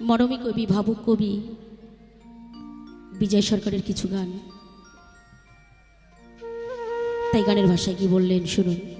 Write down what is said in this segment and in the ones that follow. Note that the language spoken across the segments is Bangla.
মরমী কবি ভাবুক কবি বিজয় সরকারের কিছু গান। তাই গানের ভাষায় কি বললেন শুনুন।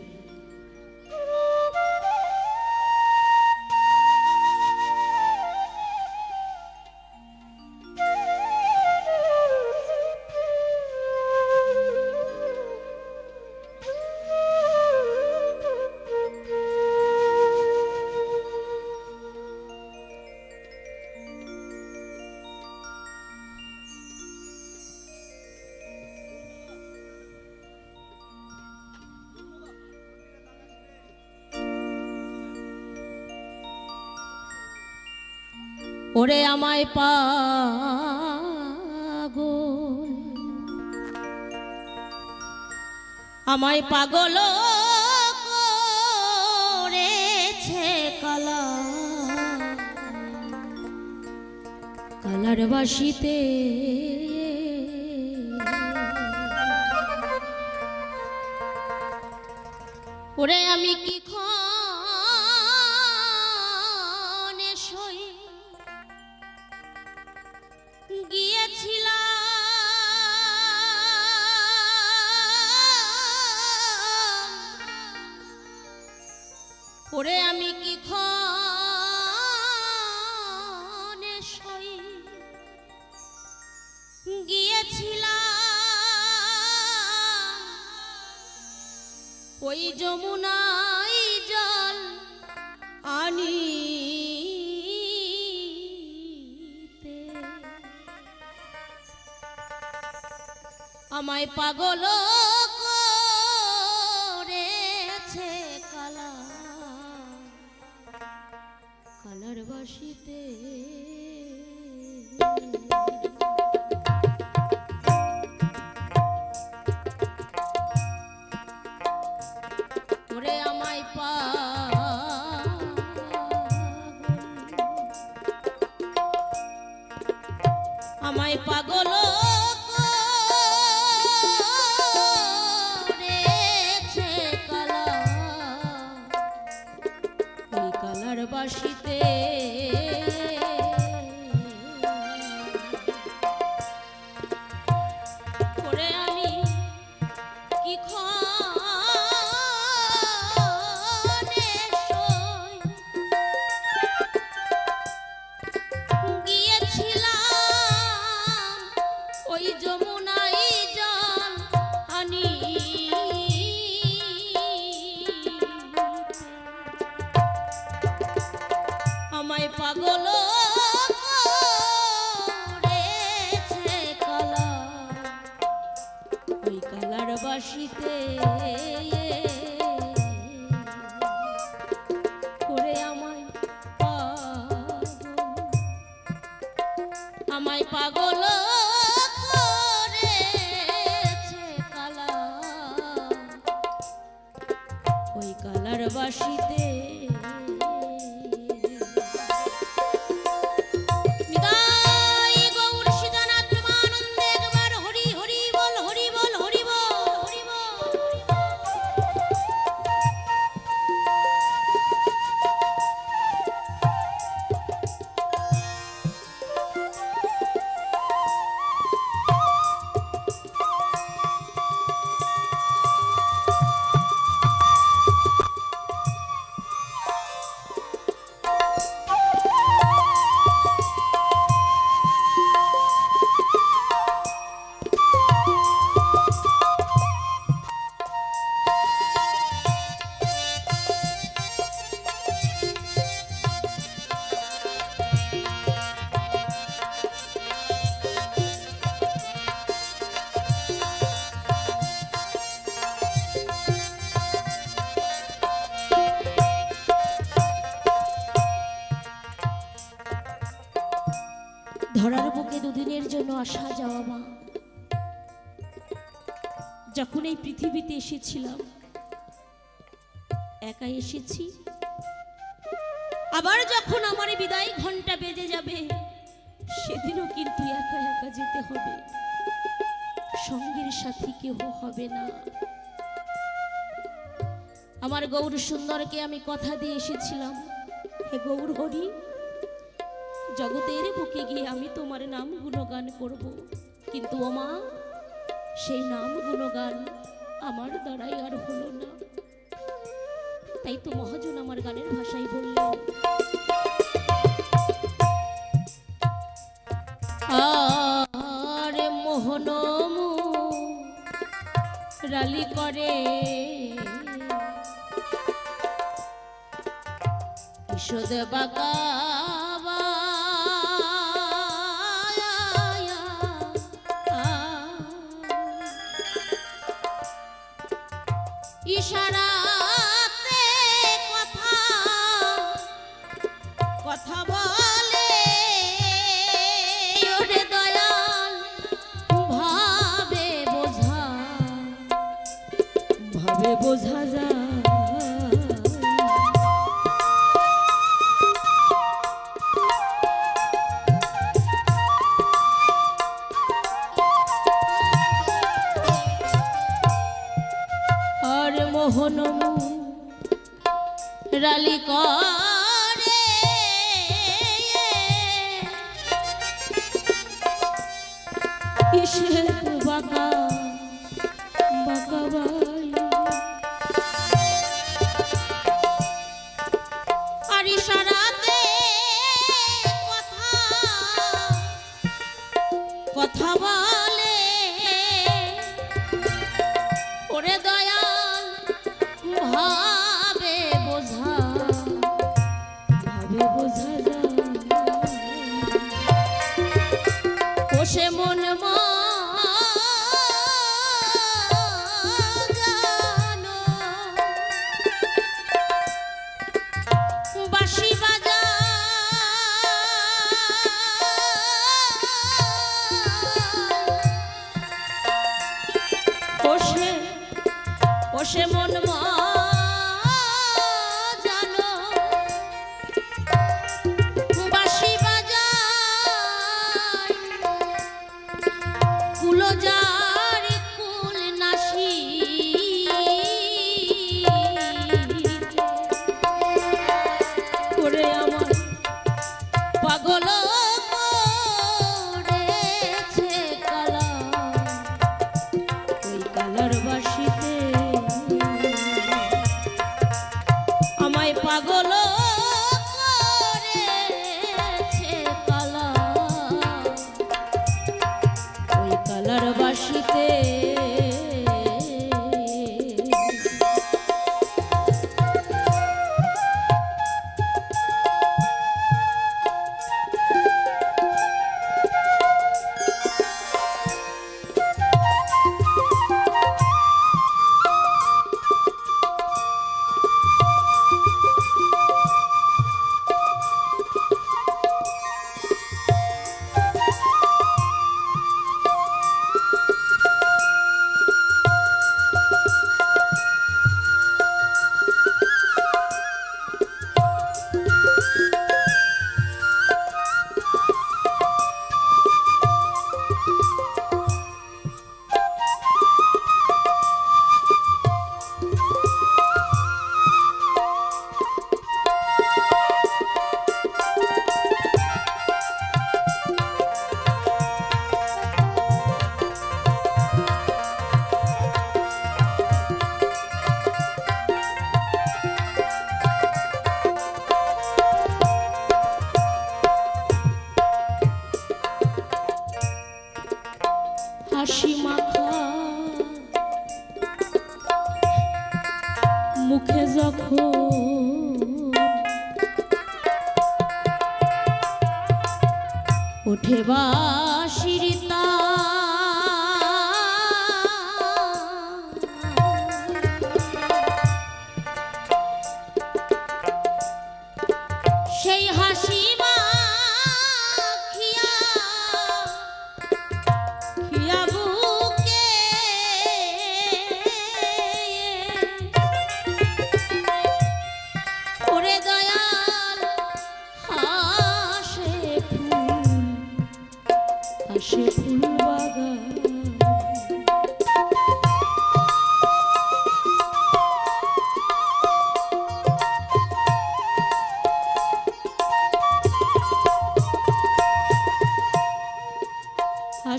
ওরে আমায় পাগল। আমায় পাগল করেছে কালা কালার। বাসিতে ওরে আমি কি পাগল করেছে কলা। কালার বাসিতে বাসিতে ওই কালার বাসিতে করে আমায় আমায় পাগল দুদিনের জন্য আসা যাওয়া মা। যখন এই পৃথিবীতে এসেছিলাম একা এসেছি। আবার যখন আমার বিদায় ঘণ্টা বেজে যাবে, সেদিনও কিন্তু একা একা যেতে হবে। সঙ্গের সাথী কেউ হবে না। আমার গৌর সুন্দরকে আমি কথা দিয়ে এসেছিলাম। হে গৌর হরি জগতের বুকে গিয়ে আমি তোমার নাম গুণগান করব কিন্তু মা সেই নাম গুণগান আমার দ্বারাই আর হলো না তাই তো মহাজন আমার গানের ভাষায় বলল আর মোহনম রালি করে বিশদ বাগা ইশারা Krishna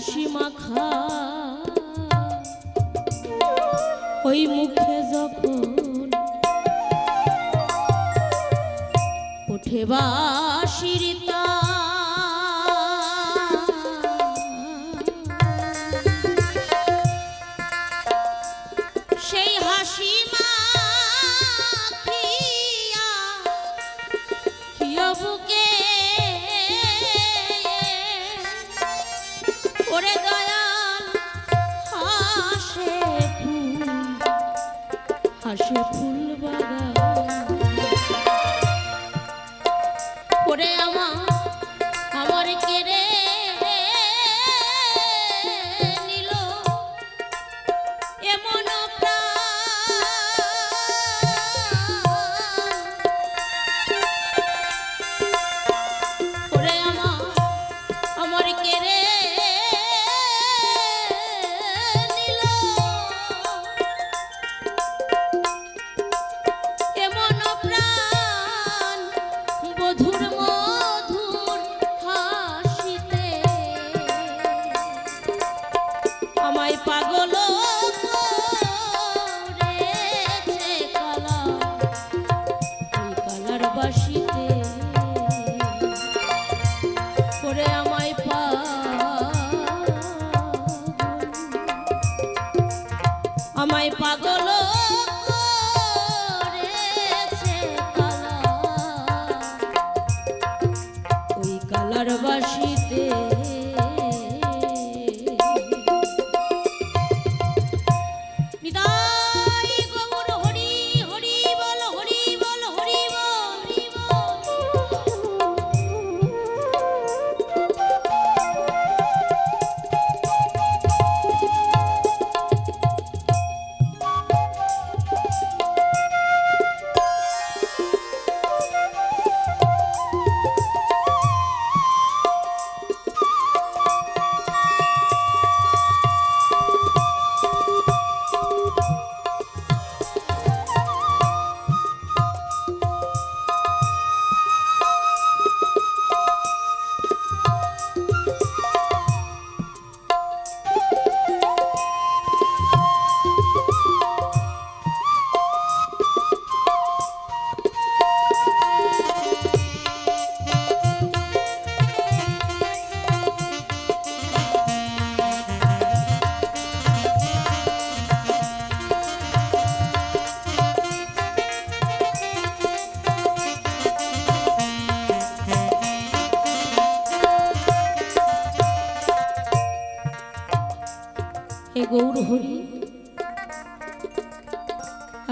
হাসি ওই যখন ওঠে হাসে ফুল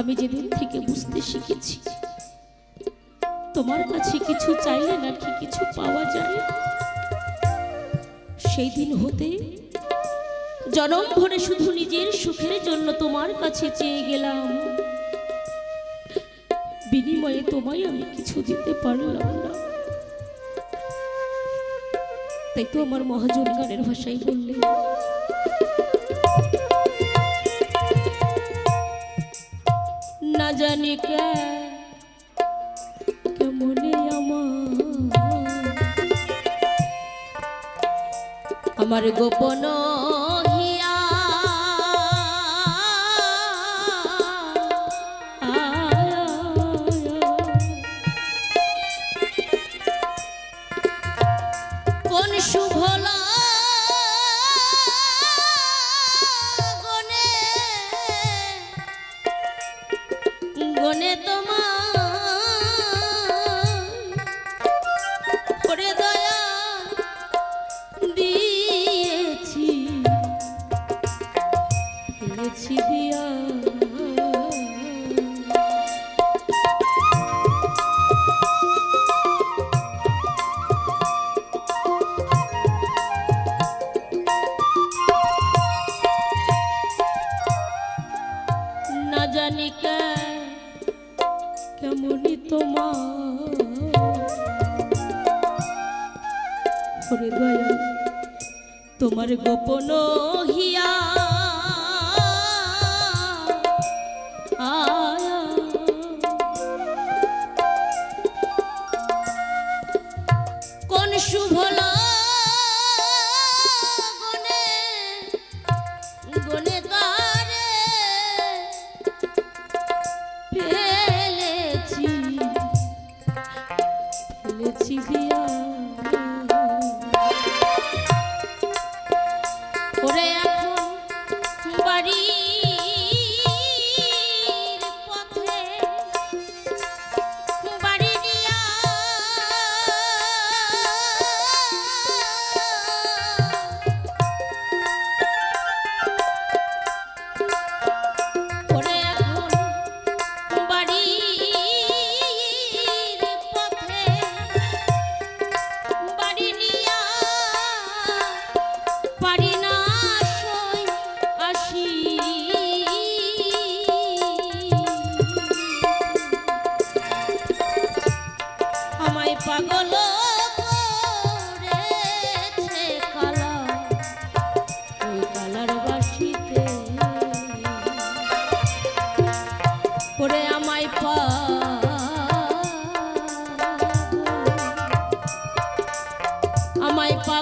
আমি যেদিন থেকে বুঝতে শিখেছি, তোমার কাছে কিছু চাইলে নাকি কিছু পাওয়া যায়? সেই দিন হতে জনম ভরে শুধু নিজের সুখের জন্য তোমার কাছে চেয়ে গেলাম। বিনিময়ে তোমায় আমি কিছু দিতে পারলাম না। তাই তো আমার মহাজন গানের ভাষায় বললেন জানি কে কেমনে আমার। আমার গোপন ফেলেছি দিয়া। না জানি কে তোমার। তোমার গোপন হিয়া কোন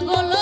পাগল